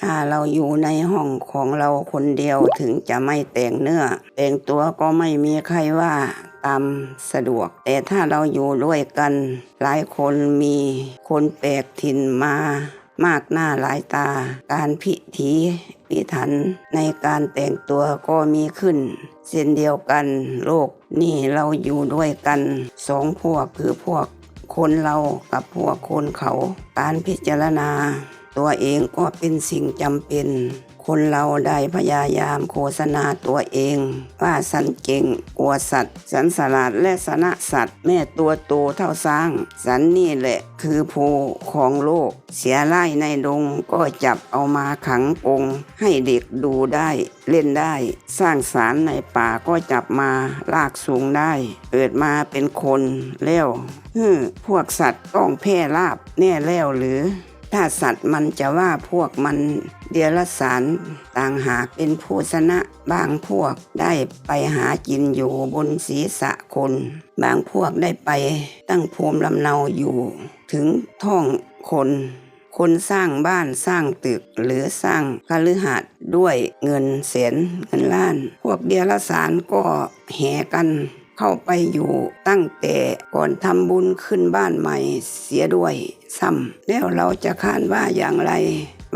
ถ้าเราอยู่ในห้องของเราคนเดียวถึงจะไม่แต่งเนื้อ แต่งตัวก็ไม่มีใครว่าตามสะดวก แต่ถ้าเราอยู่ด้วยกัน หลายคนมีคนแปลกถิ่นมามากหน้าหลายตา การพิถีพิถันในการแต่งตัวก็มีขึ้นเช่นเดียวกันโลกนี่เราอยู่ด้วยกันสองพวกคือพวกคนเรากับพวกคนเขา การพิจารณา ตัวเองก็เป็นสิ่งจำเป็น คนเราได้พยายามโฆษณาตัวเอง ว่าสันเก่งกลัวสัตว์ สันสลัดและสนะสัตว์ แม่ตัวโตเท่าสร้าง สันนี่แหละคือภูของโลก เสียไล่ในดงก็จับเอามาขังกงให้เด็กดูได้ เล่นได้ สร้างสารในป่าก็จับมาลากสูงได้ เกิดมาเป็นคนแล้วฮึพวกสัตว์ต้องแพร่ลาบแน่แล้วหรือ ถ้าสัตว์มันจะว่าพวกมันเดียรสารต่างหากเป็นผู้ชนะบางพวกได้ไปหากินอยู่บนศีรษะคน บางพวกได้ไปตั้งภูมิลำเนาอยู่ ถึงท้องคน คนสร้างบ้านสร้างตึกหรือสร้างคฤหาสน์ด้วยเงินแสนเงินล้าน พวกเดียรสารก็แห่กัน เข้าไปอยู่ตั้งแต่ก่อนทำบุญขึ้นบ้านใหม่เสียด้วยซ้ำแล้วเราจะคาดว่าอย่างไร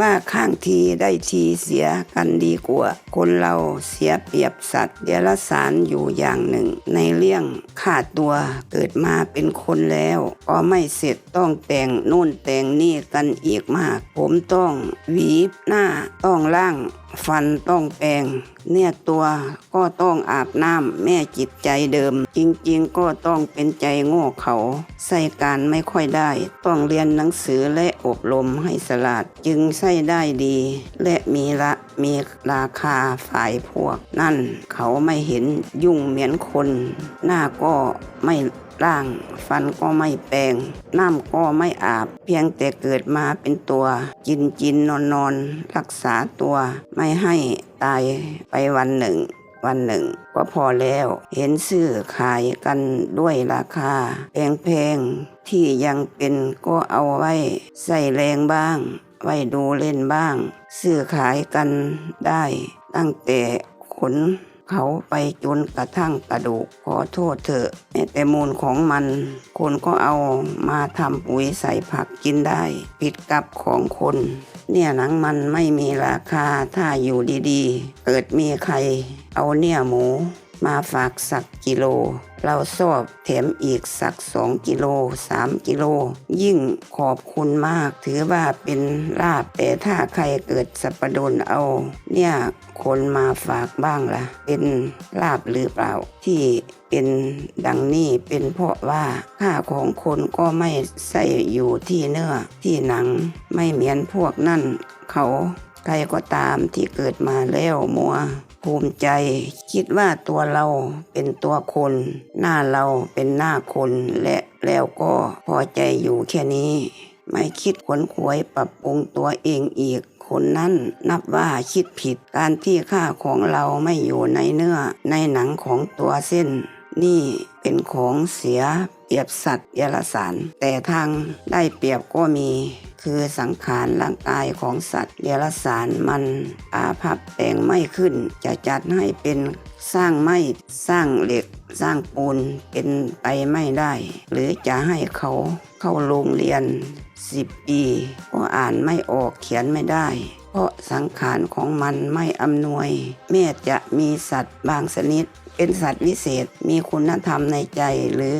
ว่าข้างทีได้ทีเสียกันดีกว่า คนเราเสียเปรียบสัตว์เดรัจฉานอยู่อย่างหนึ่ง ในเรื่องค่าตัวเกิดมาเป็นคนแล้ว ก็ไม่เสร็จต้องแต่งนู่นแต่งนี่กันอีกมาก ผมต้องหวีหน้าต้องล่าง ฟันต้องแปรงเนี่ยตัวก็ต้องอาบน้ำแม่จิตใจเดิม จริงๆ ก็ต้องเป็นใจโง่เขา ใส่การไม่ค่อยได้ ต้องเรียนหนังสือและอบรมให้สลาดจึงใส่ได้ดี และมีละมีราคาฝ่ายพวก นั่นเขาไม่เห็นยุ่งเหมือนคน หน้าก็ไม่ ร่าง ฟันก็ไม่แปรงน้ำก็ไม่อาบ เพียงแต่เกิดมาเป็นตัว กินกินนอนนอนรักษาตัว ไม่ให้ตายไปวันหนึ่ง วันหนึ่ง ก็พอแล้ว เห็นซื้อขายกันด้วยราคาแพงๆที่ยังเป็นก็เอาไว้ ใส่แรงบ้าง ไว้ดูเล่นบ้าง ซื้อขายกันได้ ตั้งแต่ขน เขาไปจนกระทั่งกระดูกขอโทษเถอะแม้แต่มูลของมันคนก็เอามาทำปุ๋ยใส่ผักกินได้ ผิดกับของคน เนี่ยหนังมันไม่มีราคาถ้าอยู่ดีๆ เกิดมีใครเอาเนี่ยหมู มาฝากสักกิโล เราชอบแถมอีกสักสองกิโลสามกิโล ยิ่งขอบคุณมากถือว่าเป็นลาบแต่ถ้าใครเกิดสัปดนเอา เนี่ยคนมาฝากบ้างละ่ะ เป็นลาบหรือเปล่าที่เป็นดังนี้เป็นเพราะว่าค่าของคนก็ไม่ใส่อยู่ที่เนื้อที่หนังไม่เหมือนพวกนั่นเขาใครก็ตามที่เกิดมาแล้วมัว ภูมิใจ คิดว่าตัวเราเป็นตัวคน หน้าเราเป็นหน้าคนและแล้วก็พอใจอยู่แค่นี้ ไม่คิดขวนขวยปรับปรุงตัวเองอีกคนนั้นนับว่าคิดผิดการที่ค่าของเราไม่อยู่ในเนื้อในหนังของตัวเส้น นี่เป็นของเสียเปรียบสัตว์เดรัจฉานแต่ทางได้เปรียบก็มี คือสังขารร่างกายของสัตว์เดรัจฉานมันอาภัพแต่งไม่ขึ้น จะจัดให้เป็นสร้างไม้สร้างเหล็กสร้างปูนเป็นไปไม่ได้ หรือจะให้เขาเข้าโรงเรียนสิบปีก็อ่านไม่ออกเขียนไม่ได้ เพราะสังขารของมันไม่อำนวย แม้จะมีสัตว์บางชนิด เป็นสัตว์วิเศษมีคุณธรรมในใจหรือ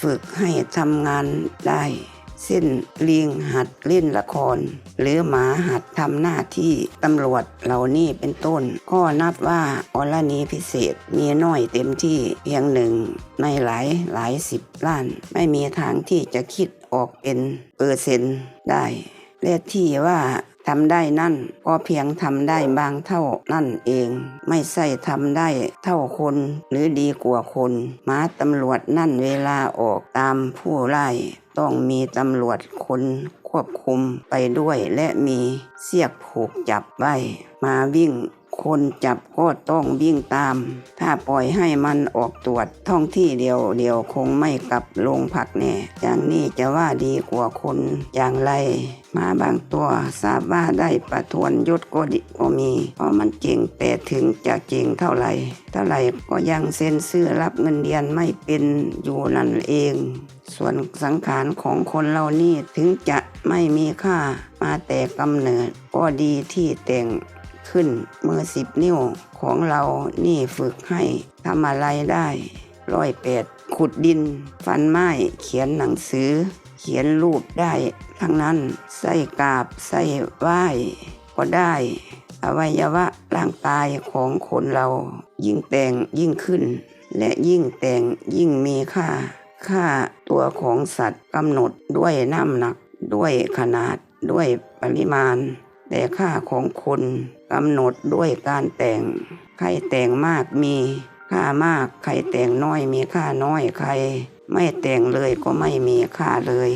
ฝึกให้ทำงานได้ เส้นลิงหัดเล่นละคร หรือหมาหัดทำหน้าที่ตำรวจเหล่านี้เป็นต้น ก็นับว่าอรณีพิเศษมีน้อยเต็มที่เพียงหนึ่งในหลายหลายสิบล้าน ไม่มีทางที่จะคิดออกเป็นเปอร์เซ็นต์ได้และที่ว่า ทำได้นั่นก็เพียงทำได้บางเท่านั่นเอง ไม่ใช่ทำได้เท่าคน หรือดีกว่าคนมาตำรวจนั่นเวลาออกตามผู้ไล่ต้องมีตำรวจคนควบคุมไปด้วยและมีเสียกผูกจับไว้มาวิ่งคคนจับก็ต้องวิ่งตาม ถ้าปล่อยให้มันออกตรวจท่องที่เดียวเดียวคงไม่กลับโรงพักแน่ อย่างนี้จะว่าดีกว่าคนอย่างไร มาบางตัวทราบว่าได้ประทวนยศก็ดิก็มีเพราะมันเก่งแต่ถึงจะเก่งเท่าไหร่ เท่าไหร่ก็ยังเซ็นซื้อรับเงินเดือนไม่เป็นอยู่นั่นเอง ส่วนสังขารของคนเรานี่ถึงจะไม่มีค่ามาแต่กำเนิด ก็ดีที่แต่งขึ้นมือสิบนิ้วของเรานี่ฝึกให้ทำอะไรได้ร้อยแปดขุดดิน ฟันไม้เขียนหนังสือ เขียนรูปได้ทั้งนั้น ใส่กราบใส่ไหว้ก็ได้ อวัยวะร่างกายของคนเรา ยิ่งแต่งยิ่งขึ้น และยิ่งแต่งยิ่งมีค่า ค่าตัวของสัตว์กำหนดด้วยน้ำหนักด้วยขนาดด้วยปริมาณ แต่ค่าของคนกำหนดด้วยการแต่ง ใครแต่งมากมีค่ามาก ใครแต่งน้อยมีค่าน้อยใคร ไม่แต่งเลยก็ไม่มีค่าเลย